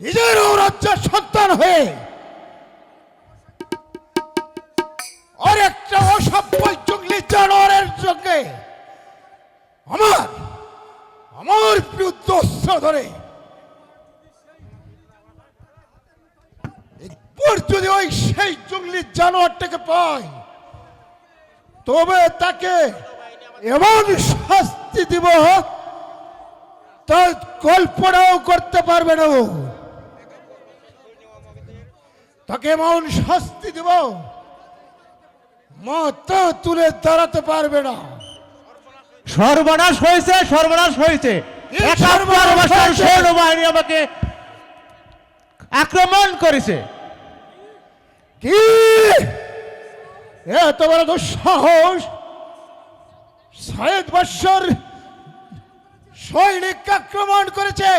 নিজেরও রাজ্যের সন্তান হয়ে আর অসভ্য জঙ্গলি জানোয়ারের সঙ্গে আমার আমার ধরে যদি ওই সেই জঙ্গলি জানোয়ারটাকে পাই তবে তাকে এমন শাস্তি দিব, তার কল্পনাও করতে পারবে না। তাকে এমন শাস্তি দিব মত তুলে দাঁড়াতে পারবে না। সর্বনাশ হয়েছে সর্বনাশ হয়েছে। কি একাত্তর বছর সৈন্যবাহিনী আমাকে আক্রমণ করেছে। কি? এত বড় দুঃসাহস? সাহেদ বৎসর সৈনিক আক্রমণ করেছে।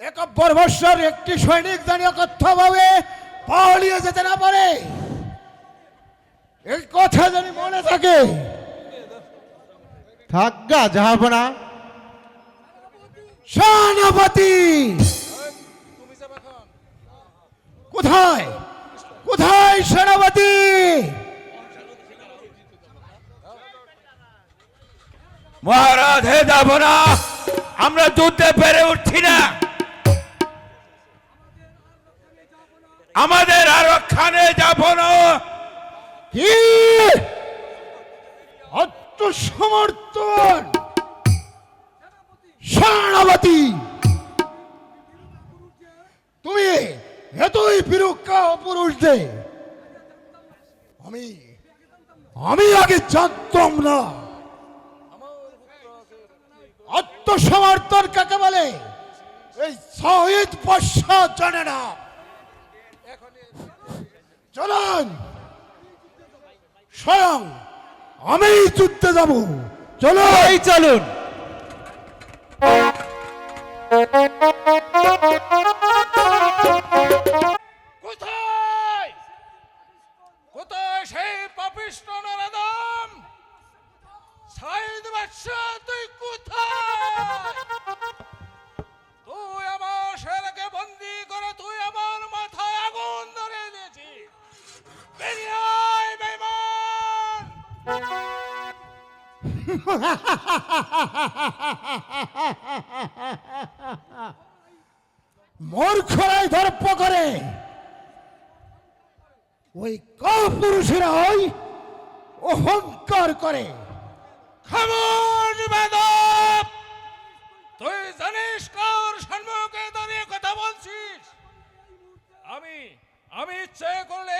একাব্বর বৎসর একটি সৈনিক জানিয়ে কথ্যভাবে পালিয়ে যেতে না পারে। এই কথা জানি মনে থাকে। থাকা যাব না। সেনাপতি! কোথায়? কোথায় সেনাপতি? মহারাজ হে যাব না আমরা যুদ্ধে পেরে উঠছি না। আমাদের আর ওখানে যাব না। কি? আত্মসমর্থন সেনাপতি তুমি এতই বিরুক্কা পুরুষদের আমি আমি আগে জানতাম না। আত্মসমর্থন কাকে বলে? এই শহীদ বর্ষা জানে না। চলুন। স্বয়ং আমি যুদ্ধে যাব। চলো এই চলুন। মূর্খরাই দর্প করে। ওই কাপুরুষেরা ওই অহংকার করে। তুই জানিস সম্মুখে দাঁড়িয়ে কথা বলছিস? আমি আমি ইচ্ছে করলে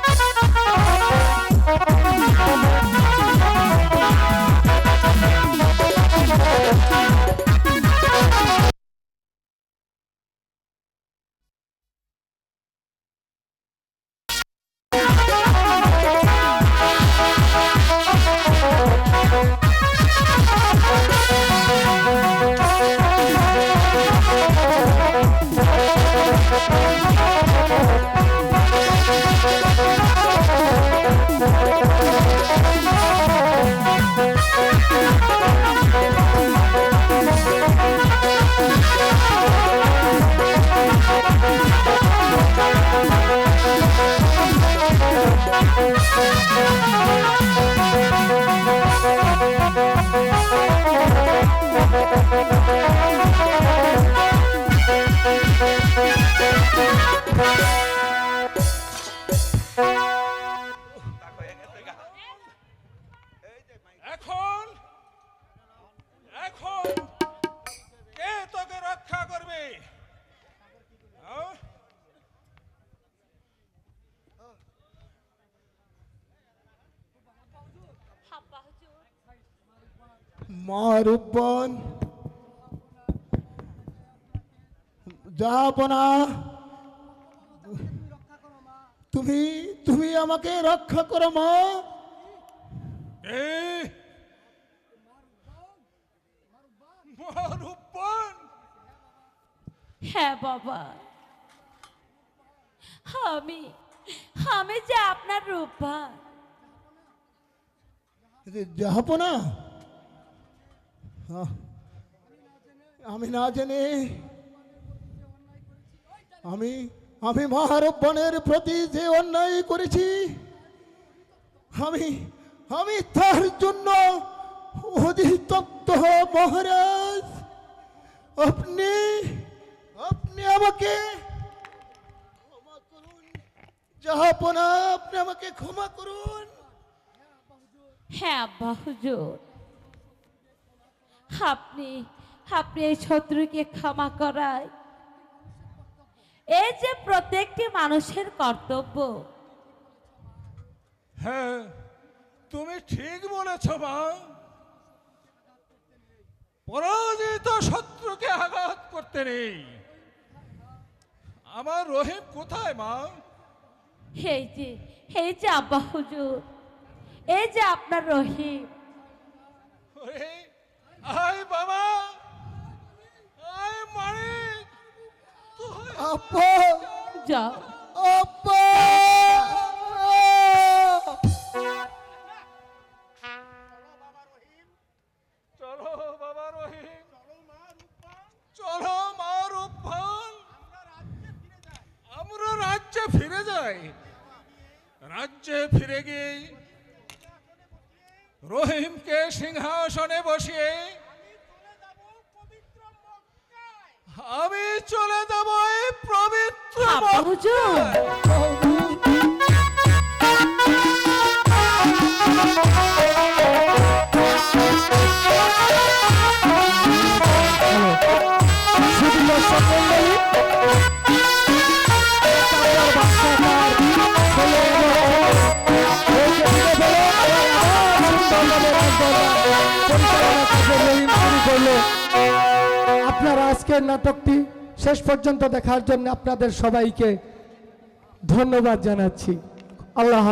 মা রূপন যাব তুমি তুমি আমাকে রক্ষা করো মা। হ্যাঁ বাবা। আমি আমি যে আপনার রূপা জাহাপনা আহ, আমি না জেনে আমি আমি মহারব্বনের প্রতি যে অন্যায় করেছি আমি আমি তার জন্য অধিতপ্ত মহারাজ আপনি আপনি আমাকে ক্ষমা করুন আপনি আমাকে ক্ষমা করুন হ্যাঁ আব্বা, হুজুর। আপনি আপনি এই শত্রুকে ক্ষমা করায়। এই যে প্রত্যেকটি মানুষের কর্তব্য। হ্যাঁ তুমি ঠিক বলেছ মা। পরাজিত শত্রুকে আঘাত করতে নেই। আমার রহিম কোথায় মা? এই যে এই যে আব্বা হুজুর এই যে আপনার রহিম। আয় বাবা! আয় তুই আপা! যাও আপা! চলো বাবা রহিম। চলো মা রূপবান। আমরা রাজ্যে ফিরে যাই। রাজ্যে ফিরে গিয়ে রহিমকে সিংহাসনে বসিয়ে আমি চলে যাব এই আপনারা আজকের নাটকটি শেষ পর্যন্ত দেখার জন্য আপনাদের সবাইকে ধন্যবাদ জানাচ্ছি আল্লাহ।